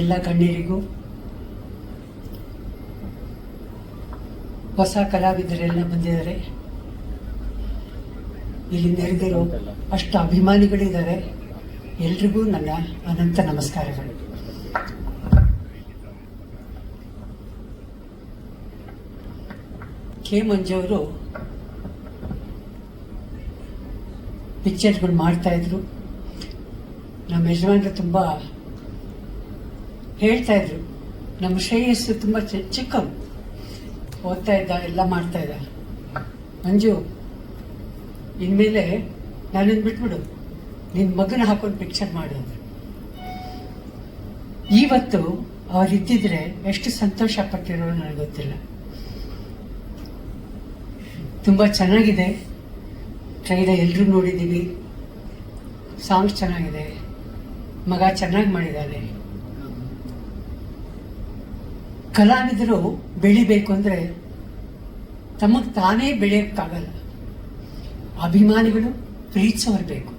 ಎಲ್ಲ ಕಣ್ಣೀರಿಗೂ ಹೊಸ ಕಲಾವಿದರೆಲ್ಲ ಬಂದಿದ್ದಾರೆ. ಇಲ್ಲಿ ನೆರೆದಿರೋ ಅಷ್ಟು ಅಭಿಮಾನಿಗಳಿದ್ದಾರೆ. ಎಲ್ರಿಗೂ ನನ್ನ ಅನಂತ ನಮಸ್ಕಾರಗಳು. ಕೆ ಮಂಜು ಅವರು ಪಿಕ್ಚರ್ಗಳು ಮಾಡ್ತಾ ಇದ್ರು. ನಮ್ಮ ಯಜಮಾನ್ರು ತುಂಬ ಹೇಳ್ತಾ ಇದ್ರು. ನಮ್ಮ ಶ್ರೇಯಸ್ಸು ತುಂಬ ಚಿ- ಚಿಕ್ಕವನು ಓದ್ತಾ ಇದ್ದ ಎಲ್ಲ ಮಾಡ್ತಾ ಇದ್ದ ಮಂಜು, ಇನ್ಮೇಲೆ ನನ್ನನ್ನು ಬಿಟ್ಬಿಡು. ನಿನ್ನ ಮಗನ ಹಾಕೊಂಡು ಪಿಕ್ಚರ್ ಮಾಡು ಅಂದ್ರು. ಇವತ್ತು ಅವರಿದ್ದಿದ್ರೆ ಎಷ್ಟು ಸಂತೋಷ ಪಟ್ಟಿರೋ ನನಗೆ ಗೊತ್ತಿಲ್ಲ. ತುಂಬ ಚೆನ್ನಾಗಿದೆ. ಟ್ರೈಲ ಎಲ್ಲರೂ ನೋಡಿದ್ದೀವಿ ಸಾಂಗ್ಸ್ ಚೆನ್ನಾಗಿದೆ. ಮಗ ಚೆನ್ನಾಗಿ ಮಾಡಿದ್ದಾನೆ ಕಲಾವಿದರು ಬೆಳಿಬೇಕು ಅಂದರೆ ತಮಗೆ ತಾನೇ ಬೆಳೆಯೋಕ್ಕಾಗಲ್ಲ. ಅಭಿಮಾನಿಗಳು ಪ್ರೀತಿಸೋರು ಬೇಕು.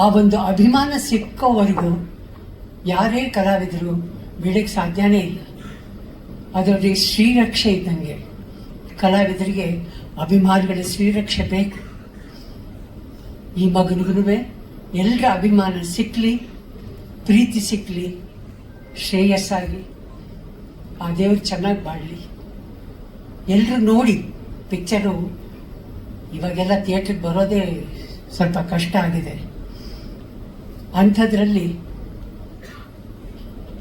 ಆ ಒಂದು ಅಭಿಮಾನ ಸಿಕ್ಕೋವರೆಗೂ ಯಾರೇ ಕಲಾವಿದರು ಬೆಳೆಯಕ್ಕೆ ಸಾಧ್ಯನೇ ಇಲ್ಲ. ಅದರಲ್ಲಿ ಶ್ರೀರಕ್ಷೆ ಇದ್ದಂಗೆ ಕಲಾವಿದರಿಗೆ ಅಭಿಮಾನಿಗಳ ಶ್ರೀರಕ್ಷೆ ಬೇಕು. ಈ ಮಗನಿಗೂ ಎಲ್ಲರ ಅಭಿಮಾನ ಸಿಕ್ಕಲಿ ಪ್ರೀತಿ ಸಿಕ್ಕಲಿ ಶ್ರೇಯಸ್ಸಾಗಿ. ಆ ದೇವರು ಚೆನ್ನಾಗಿ ಬಾಳಲಿ ಎಲ್ಲರೂ ನೋಡಿ ಪಿಕ್ಚರು ಇವಾಗೆಲ್ಲ ಥಿಯೇಟ್ರಿಗೆ ಬರೋದೇ ಸ್ವಲ್ಪ ಕಷ್ಟ ಆಗಿದೆ. ಅಂಥದ್ರಲ್ಲಿ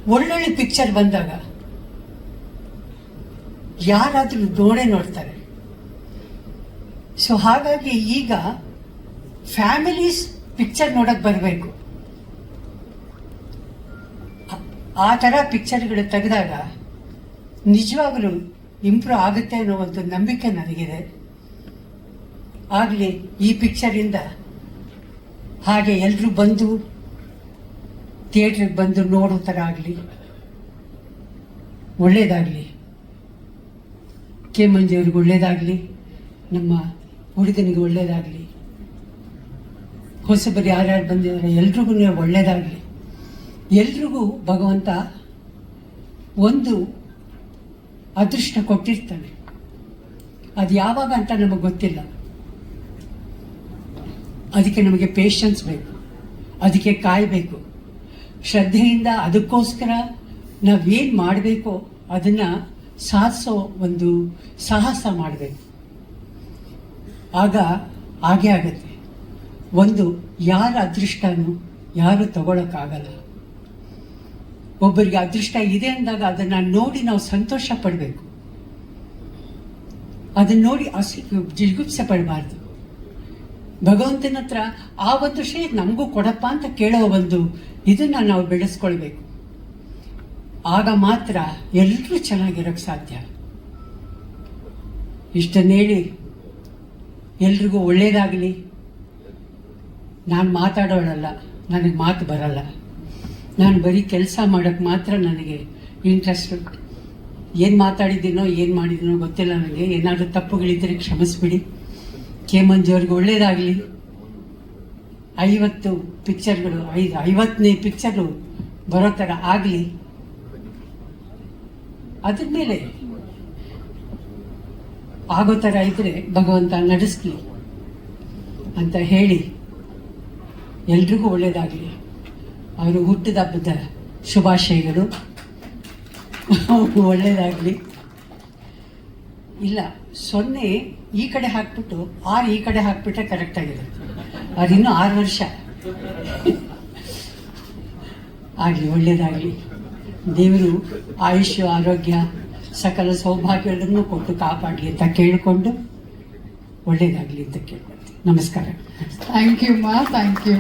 ಒಳ್ಳೊಳ್ಳೆ ಪಿಕ್ಚರ್ ಬಂದಾಗ ಯಾರಾದರೂ ನೋಡೇ ನೋಡ್ತಾರೆ. ಸೊ ಹಾಗಾಗಿ ಈಗ ಫ್ಯಾಮಿಲೀಸ್ ಪಿಕ್ಚರ್ ನೋಡಕ್ಕೆ ಬರಬೇಕು. ಆ ಥರ ಪಿಕ್ಚರ್ಗಳು ತೆಗೆದಾಗ ನಿಜವಾಗಲೂ ಇಂಪ್ರೂವ್ ಆಗುತ್ತೆ ಅನ್ನೋ ಒಂದು ನಂಬಿಕೆ ನನಗಿದೆ. ಆಗಲಿ ಈ ಪಿಕ್ಚರಿಂದ ಹಾಗೆ ಎಲ್ಲರೂ ಬಂದು ಥಿಯೇಟ್ರಿಗೆ ಬಂದು ನೋಡೋ ಥರ ಆಗಲಿ ಒಳ್ಳೆಯದಾಗಲಿ ಕೆ ಮಂಜಿಯವ್ರಿಗೆ ಒಳ್ಳೇದಾಗಲಿ, ನಮ್ಮ ಹುಡುಗನಿಗೆ ಒಳ್ಳೇದಾಗಲಿ, ಹೊಸಬರು ಯಾರ್ಯಾರು ಬಂದಿದ್ದಾರೆ, ಎಲ್ರಿಗೂ ಒಳ್ಳೇದಾಗಲಿ. ಎಲ್ರಿಗೂ ಭಗವಂತ ಒಂದು ಅದೃಷ್ಟ ಕೊಟ್ಟಿರ್ತಾನೆ. ಅದು ಯಾವಾಗ ಅಂತ ನಮಗೆ ಗೊತ್ತಿಲ್ಲ. ಅದಕ್ಕೆ ನಮಗೆ ಪೇಷನ್ಸ್ ಬೇಕು. ಅದಕ್ಕೆ ಕಾಯಬೇಕು. ಶ್ರದ್ಧೆಯಿಂದ ಅದಕ್ಕೋಸ್ಕರ ನಾವೇನು ಮಾಡಬೇಕೋ ಅದನ್ನು ಸಾಧಿಸೋ ಒಂದು ಸಾಹಸ ಮಾಡಬೇಕು. ಆಗ ಹಾಗೆ ಆಗತ್ತೆ. ಒಂದು ಯಾರ ಅದೃಷ್ಟನೂ ಯಾರು ತಗೊಳಕ್ಕಾಗಲ್ಲ. ಒಬ್ಬರಿಗೆ ಅದೃಷ್ಟ ಇದೆ ಅಂದಾಗ ಅದನ್ನ ನೋಡಿ ನಾವು ಸಂತೋಷ ಪಡಬೇಕು. ಅದನ್ನ ನೋಡಿ ಅಸಿ, ಜಿಗುಪ್ಸೆ ಪಡಬಾರ್ದು. ಭಗವಂತನ ಹತ್ರ ಆ ಒಂದು ಶ್ರೇ ನಮಗೂ ಕೊಡಪ್ಪ ಅಂತ ಕೇಳೋ ಒಂದು ಇದನ್ನ ನಾವು ಬೆಳೆಸ್ಕೊಳ್ಬೇಕು. ಆಗ ಮಾತ್ರ ಎಲ್ಲರೂ ಚೆನ್ನಾಗಿರೋಕ್ಕೆ ಸಾಧ್ಯ. ಇಷ್ಟನ್ನ ಹೇಳಿ, ಎಲ್ರಿಗೂ ಒಳ್ಳೇದಾಗಲಿ. ನಾನು ಮಾತಾಡೋಳಲ್ಲ, ನನಗೆ ಮಾತು ಬರಲ್ಲ. ನಾನು ಬರೀ ಕೆಲಸ ಮಾಡೋಕ್ಕೆ ಮಾತ್ರ ನನಗೆ ಇಂಟ್ರೆಸ್ಟ್ ಏನು ಮಾತಾಡಿದ್ದೀನೋ, ಏನು ಮಾಡಿದ್ದೀನೋ ಗೊತ್ತಿಲ್ಲ ನನಗೆ ಏನಾದರೂ ತಪ್ಪುಗಳಿದ್ದರೆ ಕ್ಷಮಿಸ್ಬಿಡಿ. ಕೆ ಮಂಜು ಅವ್ರಿಗೆ ಒಳ್ಳೇದಾಗಲಿ. ಐವತ್ತು ಪಿಕ್ಚರ್ಗಳು ಐದು, ಐವತ್ತನೇ ಪಿಕ್ಚರು ಬರೋ ಥರ ಆಗಲಿ. ಅದ್ರ ಮೇಲೆ ಆಗೋ ಥರ ಇದ್ರೆ ಭಗವಂತ ನಡೆಸ್ಲಿ ಅಂತ ಹೇಳಿ ಎಲ್ರಿಗೂ ಒಳ್ಳೇದಾಗಲಿ. ಅವರು ಹುಟ್ಟಿದ ಹಬ್ಬದ ಶುಭಾಶಯಗಳು. ಒಳ್ಳೆಯದಾಗಲಿ. ಇಲ್ಲ, ಸೊನ್ನೆ ಈ ಕಡೆ ಹಾಕ್ಬಿಟ್ಟು, ಆರು ಈ ಕಡೆ ಹಾಕ್ಬಿಟ್ರೆ ಕರೆಕ್ಟ್ ಇನ್ನೂ ಆರು ವರ್ಷ. ಆಗಲಿ ಒಳ್ಳೇದಾಗಲಿ ದೇವರು ಆಯುಷ್ಯ, ಆರೋಗ್ಯ, ಸಕಲ ಸೌಭಾಗ್ಯಗಳನ್ನು ಕೊಟ್ಟು ಕಾಪಾಡಲಿ ಅಂತ ಕೇಳಿಕೊಂಡು ಒಳ್ಳೇದಾಗಲಿ ಅಂತ ಕೇಳ್ಕೊಳ್ತೀನಿ. ನಮಸ್ಕಾರ. ಥ್ಯಾಂಕ್ ಯು ಮಾ ಥ್ಯಾಂಕ್ ಯು